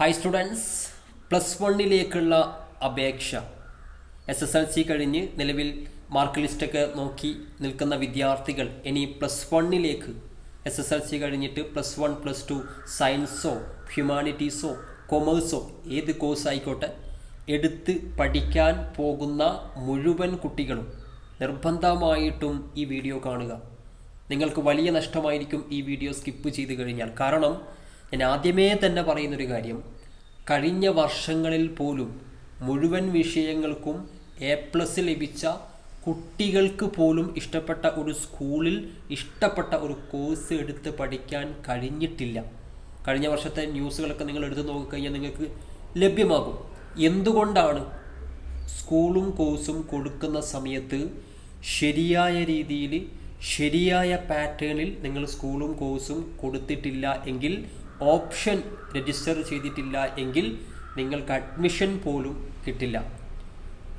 Hi students plus വണ്ണിലേക്കുള്ള അപേക്ഷ. S S L C കഴിഞ്ഞ് നിലവിൽ മാർക്ക് ലിസ്റ്റൊക്കെ നോക്കി നിൽക്കുന്ന വിദ്യാർത്ഥികൾ ഇനി പ്ലസ് വണ്ണിലേക്ക് എസ് എസ് എൽ സി കഴിഞ്ഞിട്ട് പ്ലസ് വൺ പ്ലസ് ടു സയൻസോ ഹ്യൂമാനിറ്റീസോ കൊമേഴ്സോ ഏത് കോഴ്സ് ആയിക്കോട്ടെ എടുത്ത് പഠിക്കാൻ പോകുന്ന മുഴുവൻ കുട്ടികളും നിർബന്ധമായിട്ടും ഈ വീഡിയോ കാണുക. നിങ്ങൾക്ക് വലിയ നഷ്ടമായിരിക്കും ഈ വീഡിയോ സ്കിപ്പ് ചെയ്ത് കഴിഞ്ഞാൽ. കാരണം ഞാൻ ആദ്യമേ തന്നെ പറയുന്നൊരു കാര്യം. കഴിഞ്ഞ വർഷങ്ങളിൽ പോലും മുഴുവൻ വിഷയങ്ങൾക്കും എ പ്ലസ് ലഭിച്ച കുട്ടികൾക്ക് പോലും ഇഷ്ടപ്പെട്ട ഒരു സ്കൂളിൽ ഇഷ്ടപ്പെട്ട ഒരു കോഴ്സ് എടുത്ത് പഠിക്കാൻ കഴിഞ്ഞിട്ടില്ല. കഴിഞ്ഞ വർഷത്തെ ന്യൂസുകളൊക്കെ നിങ്ങൾ എടുത്തു നോക്കിക്കഴിഞ്ഞാൽ നിങ്ങൾക്ക് ലഭ്യമാകും. എന്തുകൊണ്ടാണ് സ്കൂളും കോഴ്സും കൊടുക്കുന്ന സമയത്ത് ശരിയായ രീതിയിൽ ശരിയായ പാറ്റേണിൽ നിങ്ങൾ സ്കൂളും കോഴ്സും കൊടുത്തിട്ടില്ല എങ്കിൽ ഓപ്ഷൻ രജിസ്റ്റർ ചെയ്തിട്ടില്ല എങ്കിൽ നിങ്ങൾക്ക് അഡ്മിഷൻ പോലും കിട്ടില്ല.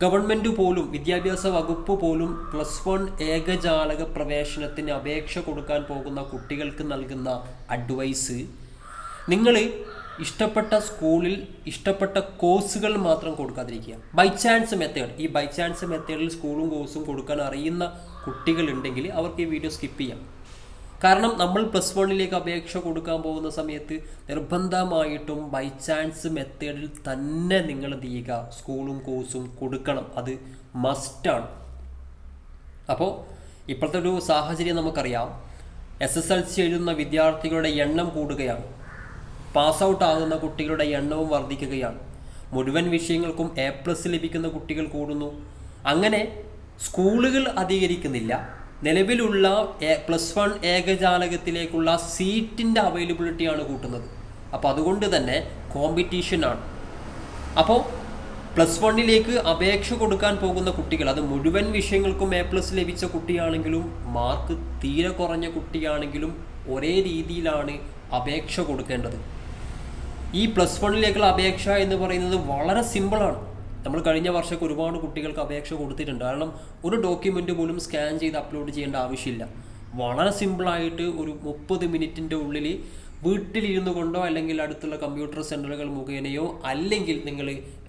ഗവൺമെന്റ് പോലും വിദ്യാഭ്യാസ വകുപ്പ് പോലും പ്ലസ് വൺ ഏകജാലക പ്രവേശനത്തിന് അപേക്ഷ കൊടുക്കാൻ പോകുന്ന കുട്ടികൾക്ക് നൽകുന്ന അഡ്വൈസ് നിങ്ങൾ ഇഷ്ടപ്പെട്ട സ്കൂളിൽ ഇഷ്ടപ്പെട്ട കോഴ്സുകൾ മാത്രം കൊടുക്കാതിരിക്കുക. ബൈ ചാൻസ് മെത്തേഡ് ഈ ബൈ ചാൻസ് മെത്തേഡിൽ സ്കൂളും കോഴ്സും കൊടുക്കാൻ അറിയുന്ന കുട്ടികളുണ്ടെങ്കിൽ അവർക്ക് ഈ വീഡിയോ സ്കിപ്പ് ചെയ്യാം. കാരണം നമ്മൾ പ്ലസ് വണ്ണിലേക്ക് അപേക്ഷ കൊടുക്കാൻ പോകുന്ന സമയത്ത് നിർബന്ധമായിട്ടും ബൈ ചാൻസ് മെത്തേഡിൽ തന്നെ നിങ്ങൾ എന്ത് ചെയ്യുക? സ്കൂളും കോഴ്സും കൊടുക്കണം. അത് മസ്റ്റാണ് അപ്പോൾ ഇപ്പോഴത്തെ ഒരു സാഹചര്യം നമുക്കറിയാം. എസ് എസ് എൽ സി എഴുതുന്ന വിദ്യാർത്ഥികളുടെ എണ്ണം കൂടുകയാണ്. പാസ് ഔട്ട് ആകുന്ന കുട്ടികളുടെ എണ്ണവും വർദ്ധിക്കുകയാണ്. മുഴുവൻ വിഷയങ്ങൾക്കും എ പ്ലസ് ലഭിക്കുന്ന കുട്ടികൾ കൂടുന്നു. അങ്ങനെ സ്കൂളുകൾ അധികരിക്കുന്നില്ല. നിലവിലുള്ള പ്ലസ് വൺ ഏകജാലകത്തിലേക്കുള്ള സീറ്റിന്റെ അവൈലബിലിറ്റിയാണ് കൂട്ടുന്നത്. അപ്പോൾ അതുകൊണ്ട് തന്നെ കോമ്പറ്റീഷനാണ് അപ്പോൾ പ്ലസ് വണ്ണിലേക്ക് അപേക്ഷ കൊടുക്കാൻ പോകുന്ന കുട്ടികൾ അത് മുഴുവൻ വിഷയങ്ങൾക്കും എ പ്ലസ് ലഭിച്ച കുട്ടിയാണെങ്കിലും മാർക്ക് തീരെ കുറഞ്ഞ കുട്ടിയാണെങ്കിലും ഒരേ രീതിയിലാണ് അപേക്ഷ കൊടുക്കേണ്ടത്. ഈ പ്ലസ് വണ്ണിലേക്കുള്ള അപേക്ഷ എന്ന് പറയുന്നത് വളരെ സിമ്പിളാണ് നമ്മൾ കഴിഞ്ഞ വർഷമൊക്കെ ഒരുപാട് കുട്ടികൾക്ക് അപേക്ഷ കൊടുത്തിട്ടുണ്ട്. കാരണം ഒരു ഡോക്യുമെന്റ് പോലും സ്കാൻ ചെയ്ത് അപ്ലോഡ് ചെയ്യേണ്ട ആവശ്യമില്ല. വളരെ സിമ്പിളായിട്ട് ഒരു മുപ്പത് മിനിറ്റിന്റെ ഉള്ളിൽ വീട്ടിലിരുന്നു കൊണ്ടോ അല്ലെങ്കിൽ അടുത്തുള്ള കമ്പ്യൂട്ടർ സെന്ററുകൾ മുഖേനയോ അല്ലെങ്കിൽ നിങ്ങൾ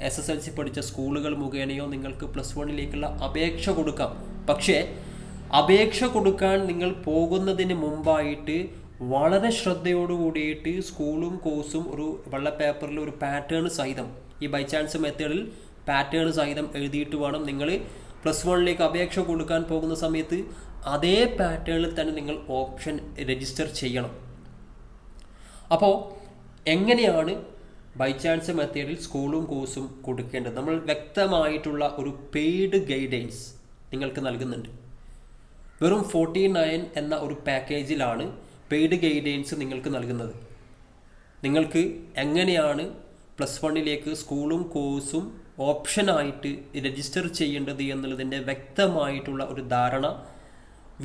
എസ് എസ് എൽ സി പഠിച്ച സ്കൂളുകൾ മുഖേനയോ നിങ്ങൾക്ക് പ്ലസ് വണ്ണിലേക്കുള്ള അപേക്ഷ കൊടുക്കാം. പക്ഷേ അപേക്ഷ കൊടുക്കാൻ നിങ്ങൾ പോകുന്നതിന് മുമ്പായിട്ട് വളരെ ശ്രദ്ധയോട് കൂടിയിട്ട് സ്കൂളും കോഴ്സും ഒരു വെള്ള പേപ്പറിൽ ഒരു പാറ്റേൺ സഹിതം. ഈ ബൈ ചാൻസ് മെത്തേഡിൽ പാറ്റേൺ സഹിതം എഴുതിയിട്ട് വേണം നിങ്ങൾ പ്ലസ് വണ്ണിലേക്ക് അപേക്ഷ കൊടുക്കാൻ പോകുന്ന സമയത്ത് അതേ പാറ്റേണിൽ തന്നെ നിങ്ങൾ ഓപ്ഷൻ രജിസ്റ്റർ ചെയ്യണം. അപ്പോൾ എങ്ങനെയാണ് ബൈ ചാൻസ് മെത്തേഡിൽ സ്കൂളും കോഴ്സും കൊടുക്കേണ്ടത്? നമ്മൾ വ്യക്തമായിട്ടുള്ള ഒരു പെയ്ഡ് ഗൈഡൻസ് നിങ്ങൾക്ക് നൽകുന്നുണ്ട്. വെറും ഫോർട്ടി നയൻ എന്ന ഒരു പാക്കേജിലാണ് പെയ്ഡ് ഗൈഡൻസ് നിങ്ങൾക്ക് നൽകുന്നത്. നിങ്ങൾക്ക് എങ്ങനെയാണ് പ്ലസ് വണ്ണിലേക്ക് സ്കൂളും കോഴ്സും ഓപ്ഷനായിട്ട് രജിസ്റ്റർ ചെയ്യേണ്ടത് എന്നുള്ളതിന്റെ വ്യക്തമായിട്ടുള്ള ഒരു ധാരണ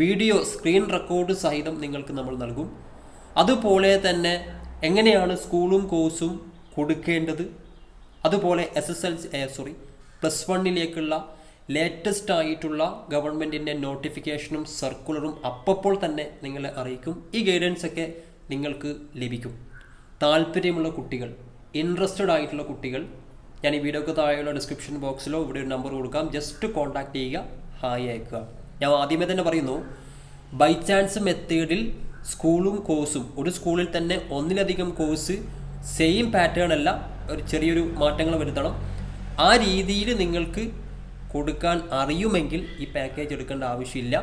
വീഡിയോ സ്ക്രീൻ റെക്കോർഡ് സഹിതം നിങ്ങൾക്ക് നമ്മൾ നൽകും. അതുപോലെ തന്നെ എങ്ങനെയാണ് സ്കൂളും കോഴ്സും കൊടുക്കേണ്ടത്? അതുപോലെ S S L sorry plus വണ്ണിലേക്കുള്ള latest ആയിട്ടുള്ള ഗവൺമെന്റിന്റെ നോട്ടിഫിക്കേഷനും സർക്കുലറും അപ്പോൾ തന്നെ നിങ്ങളെ അറിയിക്കും. ഈ ഗൈഡൻസ് ഒക്കെ നിങ്ങൾക്ക് ലഭിക്കും. താല്പര്യമുള്ള കുട്ടികൾ ഇൻട്രസ്റ്റഡ് ആയിട്ടുള്ള കുട്ടികൾ ഞാൻ ഈ വീഡിയോക്ക് താഴെയുള്ള ഡിസ്ക്രിപ്ഷൻ ബോക്സിലോ ഇവിടെ ഒരു നമ്പർ കൊടുക്കാം. ജസ്റ്റ് കോൺടാക്ട് ചെയ്യുക. ഹായ് അയക്കുക. ഞാൻ ആദ്യമേ തന്നെ പറയുന്നു ബൈ ചാൻസ് മെത്തേഡിൽ സ്കൂളും കോഴ്സും ഒരു സ്കൂളിൽ തന്നെ ഒന്നിലധികം കോഴ്സ് സെയിം പാറ്റേൺ അല്ല ഒരു ചെറിയൊരു മാറ്റങ്ങൾ വരുത്തണം. ആ രീതിയിൽ നിങ്ങൾക്ക് കൊടുക്കാൻ അറിയുമെങ്കിൽ ഈ പാക്കേജ് എടുക്കേണ്ട ആവശ്യമില്ല.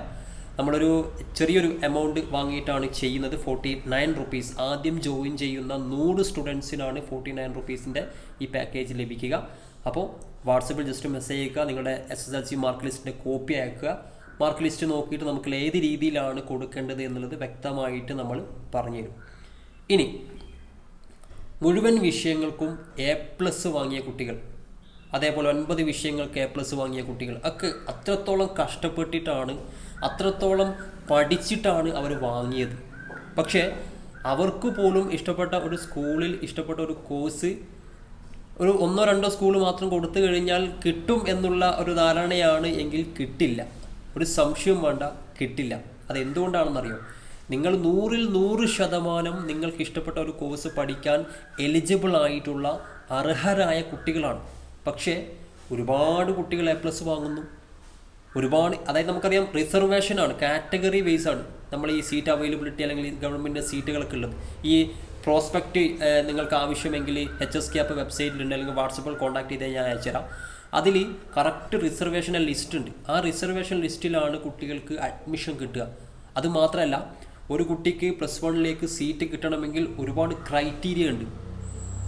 നമ്മളൊരു ചെറിയൊരു എമൗണ്ട് വാങ്ങിയിട്ടാണ് ചെയ്യുന്നത്. ഫോർട്ടി നയൻ റുപ്പീസ് ആദ്യം ജോയിൻ ചെയ്യുന്ന നൂറ് സ്റ്റുഡൻസിനാണ് ഫോർട്ടി നയൻ റുപ്പീസിന്റെ ഈ പാക്കേജ് ലഭിക്കുക. അപ്പോൾ വാട്സപ്പിൽ ജസ്റ്റ് മെസ്സേജ് അയക്കുക. നിങ്ങളുടെ S S L C mark ലിസ്റ്റിന്റെ കോപ്പി അയക്കുക. മാർക്ക് ലിസ്റ്റ് നോക്കിയിട്ട് നമുക്ക് ഏത് രീതിയിലാണ് കൊടുക്കേണ്ടത് എന്നുള്ളത് വ്യക്തമായിട്ട് നമ്മൾ പറഞ്ഞു തരും ഇനി മുഴുവൻ വിഷയങ്ങൾക്കും എ പ്ലസ് വാങ്ങിയ കുട്ടികൾ. അതേപോലെ ഒൻപത് വിഷയങ്ങൾ കെ പ്ലസ് വാങ്ങിയ കുട്ടികൾ ഒക്കെ അത്രത്തോളം കഷ്ടപ്പെട്ടിട്ടാണ് അത്രത്തോളം പഠിച്ചിട്ടാണ് അവർ വാങ്ങിയത്. പക്ഷേ അവർക്ക് പോലും ഇഷ്ടപ്പെട്ട ഒരു സ്കൂളിൽ ഇഷ്ടപ്പെട്ട ഒരു കോഴ്സ് ഒരു ഒന്നോ രണ്ടോ സ്കൂൾ മാത്രം കൊടുത്തു കഴിഞ്ഞാൽ കിട്ടും എന്നുള്ള ഒരു ധാരണയാണ് എങ്കിൽ കിട്ടില്ല. ഒരു സംശയം വേണ്ട കിട്ടില്ല. അത് എന്തുകൊണ്ടാണെന്നറിയോ നിങ്ങൾ നൂറിൽ നൂറ് ശതമാനം നിങ്ങൾക്ക് ഇഷ്ടപ്പെട്ട ഒരു കോഴ്സ് പഠിക്കാൻ എലിജിബിൾ ആയിട്ടുള്ള അർഹരായ കുട്ടികളാണ്. പക്ഷേ ഒരുപാട് കുട്ടികൾ എ പ്ലസ് വാങ്ങുന്നു. ഒരുപാട് അതായത് നമുക്കറിയാം റിസർവേഷൻ ആണ് കാറ്റഗറി ബേസ് ആണ് നമ്മൾ ഈ സീറ്റ് അവൈലബിലിറ്റി അല്ലെങ്കിൽ ഗവൺമെന്റ് സീറ്റുകളൊക്കെ ഉള്ളത്. ഈ പ്രോസ്പെക്റ്റ് നിങ്ങൾക്ക് ആവശ്യമെങ്കിൽ എച്ച് എസ് ക്യാപ്പ് വെബ്സൈറ്റിലുണ്ട് അല്ലെങ്കിൽ വാട്സപ്പിൽ കോൺടാക്ട് ചെയ്താൽ ഞാൻ അയച്ചുതരാം അതിൽ കറക്റ്റ് റിസർവേഷൻ ലിസ്റ്റ് ഉണ്ട്. ആ റിസർവേഷൻ ലിസ്റ്റിലാണ് കുട്ടികൾക്ക് അഡ്മിഷൻ കിട്ടുക. അതുമാത്രമല്ല ഒരു കുട്ടിക്ക് പ്ലസ് വണ്ണിലേക്ക് സീറ്റ് കിട്ടണമെങ്കിൽ ഒരുപാട് ക്രൈറ്റീരിയ ഉണ്ട്.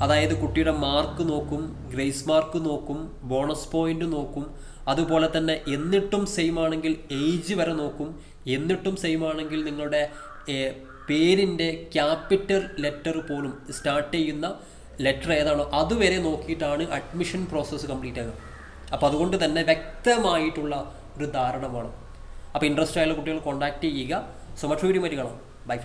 അതായത് കുട്ടിയുടെ മാർക്ക് നോക്കും ഗ്രേസ് മാർക്ക് നോക്കും ബോണസ് പോയിന്റ് നോക്കും അതുപോലെ തന്നെ എന്നിട്ടും സെയിം ആണെങ്കിൽ ഏജ് വരെ നോക്കും എന്നിട്ടും സെയിം ആണെങ്കിൽ നിങ്ങളുടെ പേരിന്റെ ക്യാപിറ്റൽ ലെറ്റർ പോലും സ്റ്റാർട്ട് ചെയ്യുന്ന ലെറ്റർ ഏതാണോ അതുവരെ നോക്കിയിട്ടാണ് അഡ്മിഷൻ പ്രോസസ്സ് കംപ്ലീറ്റ് ആകുക അപ്പോൾ അതുകൊണ്ട് തന്നെ വ്യക്തമായിട്ടുള്ള ഒരു ധാരണ വേണം. അപ്പോൾ ഇൻട്രസ്റ്റ് ആയുള്ള കുട്ടികൾ കോൺടാക്ട് ചെയ്യുക. സോ മറ്റൊരു കാണാം. By front